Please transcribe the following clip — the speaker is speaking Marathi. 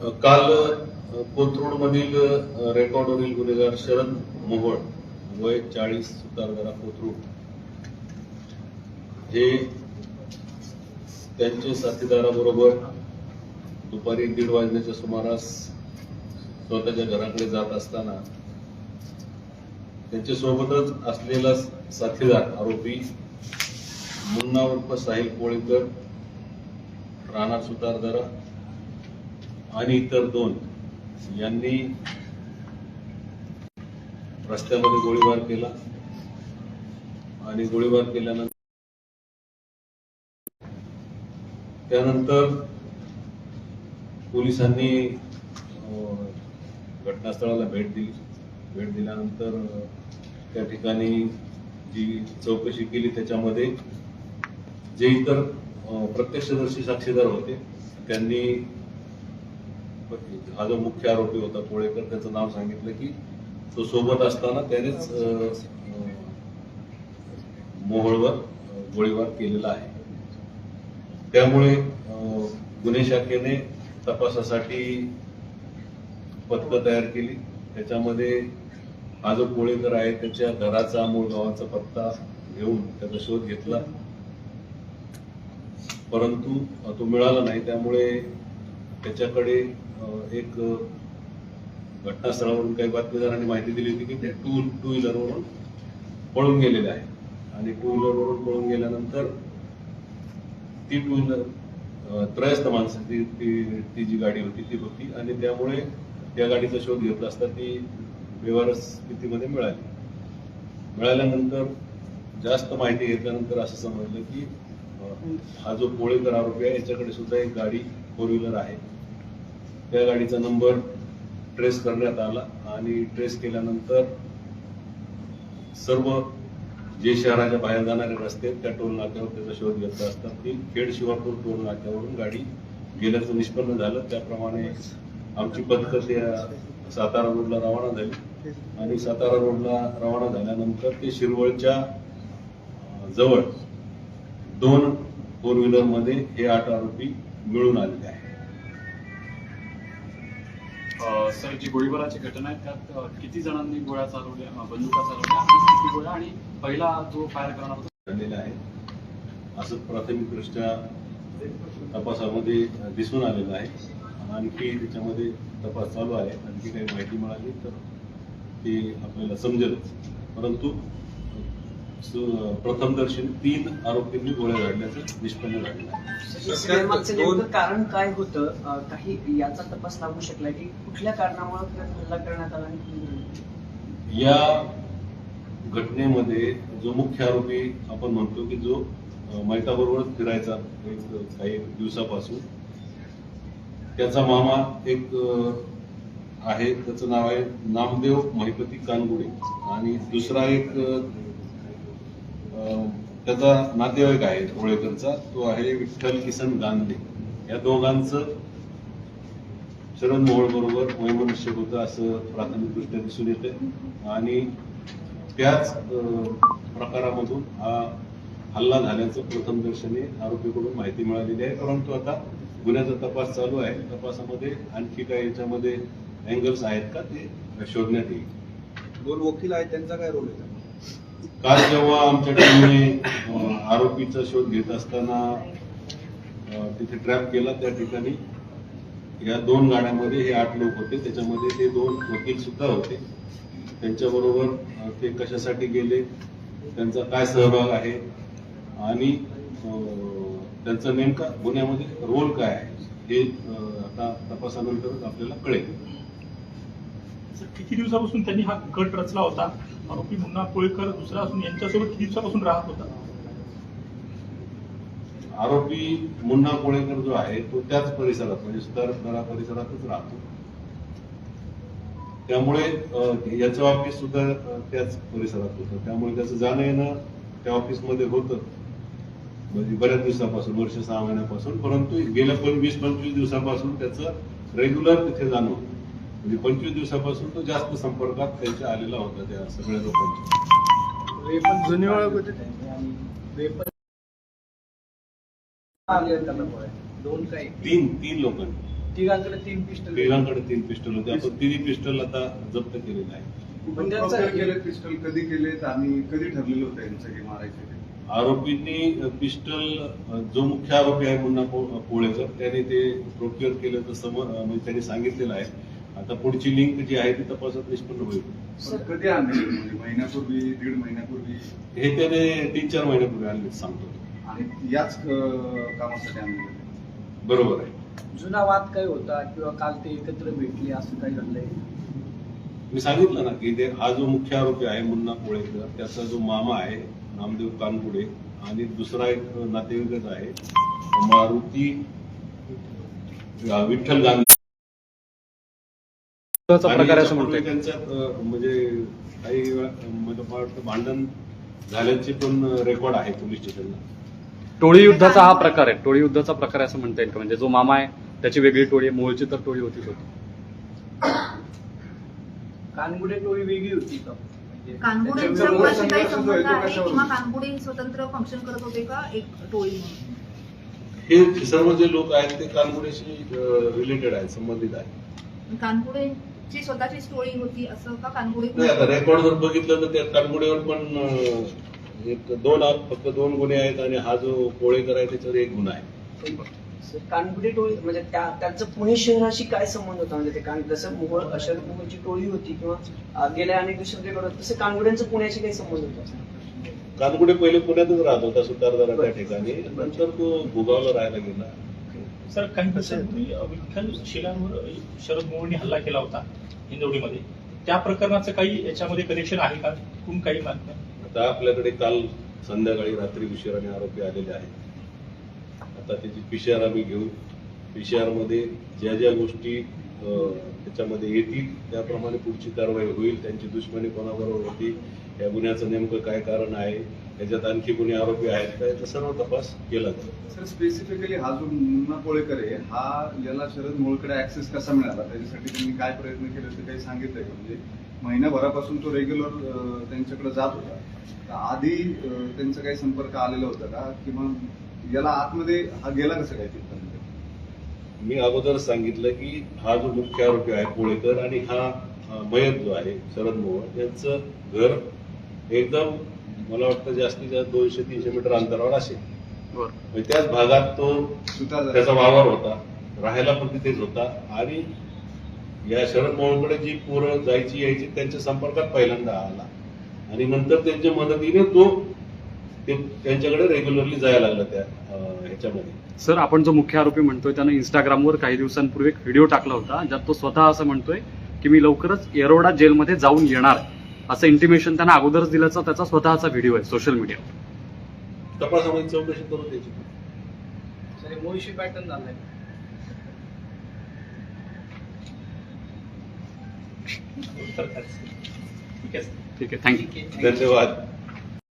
काल कोथरूड मधील रेकॉर्डवरील गुन्हेगार शरद मोहोळ वय चाळीस सुतारदारा कोथरूड हे त्यांच्या साथीदाराबरोबर दुपारी दीड वाजण्याच्या सुमारास स्वतःच्या घराकडे जात असताना त्यांच्या सोबतच असलेला साथीदार आरोपी मुन्ना उर्फ साहिल कोळीकर राणा सुतारदरा आणि इतर दोन यांनी रस्त्यामध्ये गोळीबार केला. आणि गोळीबार केल्यानंतर त्यानंतर पोलिसांनी अं, घटनास्थळाला भेट दिली. भेट दिल्यानंतर त्या ठिकाणी जी चौकशी केली त्याच्यामध्ये जे इतर प्रत्यक्षदर्शी साक्षीदार होते त्यांनी हा जो मुख्य आरोपी होता कोळेकर त्याचं नाव सांगितलं की तो सोबत असताना त्यानेच मोहळवर मोहोळवर गोळीबार केलेला आहे. त्यामुळे गुन्हे शाखेने तपासासाठी पथकं तयार केली. त्याच्यामध्ये हा जो कोळेकर आहे त्याच्या घराचा मूळ गावाचा पत्ता घेऊन त्याचा शोध घेतला. परंतु तो मिळाला नाही. त्यामुळे त्याच्याकडे एक घटनास्थळावरून काही बातमीदारांनी माहिती दिली होती की ते टू टू व्हीलरवरून पळून गेलेले आहे आणि टू व्हीलरवरून पळून गेल्यानंतर ती टू व्हीलर त्रयस्थ माणसं ती ती ती जी गाडी होती ती होती. आणि त्यामुळे त्या गाडीचा शोध घेतला असता ती व्यवहार स्थितीमध्ये मिळाली. मिळाल्यानंतर जास्त माहिती घेतल्यानंतर असं समजलं की हा जो कोळेकर आरोपी आहे याच्याकडे सुद्धा एक गाडी फोर व्हीलर आहे. त्या गाडीचा नंबर ट्रेस करण्यात आला आणि ट्रेस केल्यानंतर सर्व जे शहराच्या बाहेर जाणारे रस्ते आहेत, त्या टोल नाक्यावर त्याचा शोध घेतला असता ती खेड शिवापूर टोल नाक्यावरून गाडी गेल्याचं निष्पन्न झालं. त्याप्रमाणे आमची पथकं त्या सातारा रोडला रवाना झाली. आणि सातारा रोडला रवाना झाल्यानंतर ते शिरवळच्या जवळ दोन फोर व्हीलरमध्ये हे आठ आरोपी मिळून आलेले आहेत. सर जी गोळीबाराची घटना आहे त्यात किती जणांनी गोळ्या चालवल्या बंदुका चालवल्या किती गोळ्या आणि पहिला जो फायर करणार होता? आहे. असं प्राथमिकदृष्ट्या तपासामध्ये दिसून आलेलं आहे. आणखी त्याच्यामध्ये तपास चालू आहे. आणखी काही माहिती मिळाली तर ते आपल्याला समजेलच. परंतु प्रथमदर्शनी तीन आरोपींनी गोळ्या झाडल्याचं निष्पन्न झालेलं आहे. यामागचं नेमकं कारण काय होतं? काही याचा तपास लागू शकला की कुठल्या कारणामुळे हल्ला करण्यात आला? या घटनेमध्ये जो मुख्य आरोपी आपण म्हणतो की जो मैताबरोबरच फिरायचा एक काही दिवसापासून त्याचा मामा एक आहे त्याचं नाव आहे नामदेव महिपती कानगुडे. आणि दुसरा एक त्याचा नातेवाईक आहे होळेकरचा तो आहे विठ्ठल किसन गांधे. या दोघांचं शरद मोहोळ बरोबर वैमनस्य होतं असं प्राथमिकदृष्ट्या दिसून येते. आणि त्याच प्रकारामधून हा हल्ला झाल्याचं प्रथमदर्शनी आरोपीकडून माहिती मिळालेली आहे. परंतु आता गुन्ह्याचा तपास चालू आहे. तपासामध्ये आणखी काही याच्यामध्ये अँगल्स आहेत का ते शोधण्यात येईल? दोन वकील आहेत त्यांचा काय रोल आहे? काल जेव्हा आमच्या टीमने आरोपीचा शोध घेत असताना तिथे ट्रॅप केला त्या ठिकाणी. या दोन गाड्यांमध्ये हे आठ लोक होते. त्याच्यामध्ये ते दोन वकील सुद्धा होते. त्यांच्याबरोबर ते कशासाठी गेले? त्यांचा काय सहभाग आहे? आणि त्यांचा नेमका गुन्ह्यामध्ये रोल काय आहे? हे आता तपासानंतरच आपल्याला कळेल. सर, किती दिवसापासून त्यांनी हा गट रचला होता? आरोपी मुन्ना कोळेकर दुसरा असून यांच्यासोबत किती दिवसापासून राहत होता? आरोपी मुन्ना कोळेकर जो आहे तो त्याच परिसरात म्हणजे सुधारदरा परिसरातच राहतो. त्यामुळे याचं ऑफिस सुद्धा त्याच परिसरात होतं. त्यामुळे त्याचं जाणं येणं त्या ऑफिसमध्ये होतं. म्हणजे बऱ्याच दिवसापासून वर्ष सहा महिन्यापासून परंतु गेल्या पण वीस पंचवीस दिवसापासून त्याचं रेग्युलर तिथे जाणं होतं. म्हणजे पंचवीस दिवसापासून तो जास्त संपर्कात त्यांच्या आलेला होता त्या सगळ्या लोकांच्या. जुनी ओळख होते तीन तीन लोकांनी तिघांकडे तीन पिस्टल तिघांकडे तीन पिस्टल होते. आपण तिन्ही पिस्टल आता जप्त केलेले आहे केले पिस्टल कधी केलेत आणि कधी ठरलेलं होतं यांचं हे मारायचं ते? आरोपींनी पिस्टल जो मुख्य आरोपी आहे मुन्ना पो- पोळेकर त्याने ते प्रोक्युअर केलं तर समोर म्हणजे त्यांनी सांगितलेलं आहे. आता पुढची लिंक जी आहे ती तपासात निष्पन्न होईल. कधी आणले? म्हणजे महिन्यापूर्वी दीड महिन्यापूर्वी? हे त्याने तीन चार महिन्यापूर्वी आणले सांगतो. आणि याच कामासाठी आणले बरोबर आहे. जुना वाद काय होता किंवा काल ते एकत्र भेटले असं काही घडलंय? मी सांगितलं ना की ते हा जो मुख्य आरोपी आहे मुन्ना पोळेकर त्याचा जो मामा आहे नामदेव कानपुडे आणि दुसरा एक नातेवाईकच आहे मारुती विठ्ठल गांधी. प्रकार आहे असं याच्यापूर्वी म्हणतोय त्यांच्यात अं, म्हणजे काही मला वाटतं भांडण झाल्याचे पण रेकॉर्ड आहे पोलीस स्टेशनला. टोळी युद्धाचा हा प्रकार आहे. टोळी युद्धाचा प्रकार असं म्हणता येईल का? म्हणजे जो मामा आहे त्याची वेगळी टोळी आहे मूळची तर टोळी होतीच होती. कानगुडे टोळी वेगळी होती का? म्हणजे कानगुडेंचा त्यांचा मुळाशी काही संघर्ष जो संबंध आहे तो आहे कशावर किंवा होतो? कानगुडे स्वतंत्र फंक्शन करत होते का? एक टोळी म्हणून. हे सर्व जे लोक आहेत ते कानगुडेशी रिलेटेड आहेत संबंधित आहेत. कानगुडेंची स्वतःची टोळी होती असं का कानगुडे नाही आता रेकॉर्ड जर बघितलं तर त्या कानगुडेवर पण अं, एक दोन फक्त दोन गुन्हे आहेत आणि हा जो पोळेकर आहे त्याच्यावर एक गुन्हा आहे. सर, कानगुडे टोळी म्हणजे त्या त्यांचं पुणे शहराशी काय संबंध होता? म्हणजे ते कान जसं मोहोळ अशरफ मोहोळची टोळी होती किंवा अं, गेल्या अनेक दिवसांकडे तसं कानगुड्यांचं पुण्याशी काही संबंध होता? कानगुडे पहिले पुण्यातच राहत होता सुतारदारा त्या ठिकाणी. नंतर तो भुगावला राहायला गेला. सर काही तुम्ही विठ्ठल शिलांवर शरद मोहनने हल्ला केला होता हिंदवडीमध्ये त्या प्रकरणाचं काही याच्यामध्ये कनेक्शन आहे का? कोण काही माहीत नाही आता आपल्याकडे काल संध्याकाळी रात्री उशिराने आरोपी आलेले आहेत. आता त्याची पीसीआर आम्ही घेऊ. पीसीआर ज्या ज्या गोष्टी त्याच्यामध्ये येतील. त्याप्रमाणे पुढची कारवाई होईल. त्यांची दुश्मनी कोणाबरोबर होती? या गुन्ह्याचं नेमकं काय कारण आहे? त्याच्यात आणखी कोणी आरोपी आहेत का? याचा सर्व तपास केला जातो सर स्पेसिफिकली हा जो मुन्ना कोळेकर आहे हा याला शरद मोळकडे ऍक्सेस कसा मिळाला? त्याच्यासाठी त्यांनी काय प्रयत्न केले ते काही सांगितलंय का? म्हणजे महिन्याभरापासून तो रेग्युलर त्यांच्याकडे जात होता. आधी त्यांचा काही संपर्क आलेला होता का? किंवा याला आतमध्ये हा गेला कसं काय? मी अगोदर सांगितलं की हा जो मुख्य आरोपी आहे पोळेकर आणि हा मयत जो आहे शरद मोहोळ यांचं घर एकदम मला वाटतं जास्तीत जास्त दोनशे तीनशे मीटर अंतरावर असेल. बरं. म्हणजे त्याच भागात तो सुतार त्याचा वावर होता राहायला पण तिथेच होता आणि या शरद मोहोळकडे जी पोरं जायची यायची त्यांच्या संपर्कात पहिल्यांदा आला आणि नंतर त्यांच्या मदतीने तो ते त्यांच्याकडे रेग्युलरली जायला लागला त्या ह्याच्यामध्ये. सर आपण जो मुख्य आरोपी म्हणतोय त्यानं इंस्टाग्रामवर काही दिवसांपूर्वी एक व्हिडिओ टाकला होता ज्यात तो स्वतः असं म्हणतोय की मी लवकरच येरोडा जेलमध्ये जाऊन येणार असं इंटिमेशन त्यांना अगोदरच दिल्याचा त्याचा स्वतःचा व्हिडिओ आहे सोशल मीडियावर तपासामध्ये चौकशी करू त्याची. सर मोहिशी पॅटर्न झालाय. तर ठीक आहे ठीक आहे थँक्यू. धन्यवाद.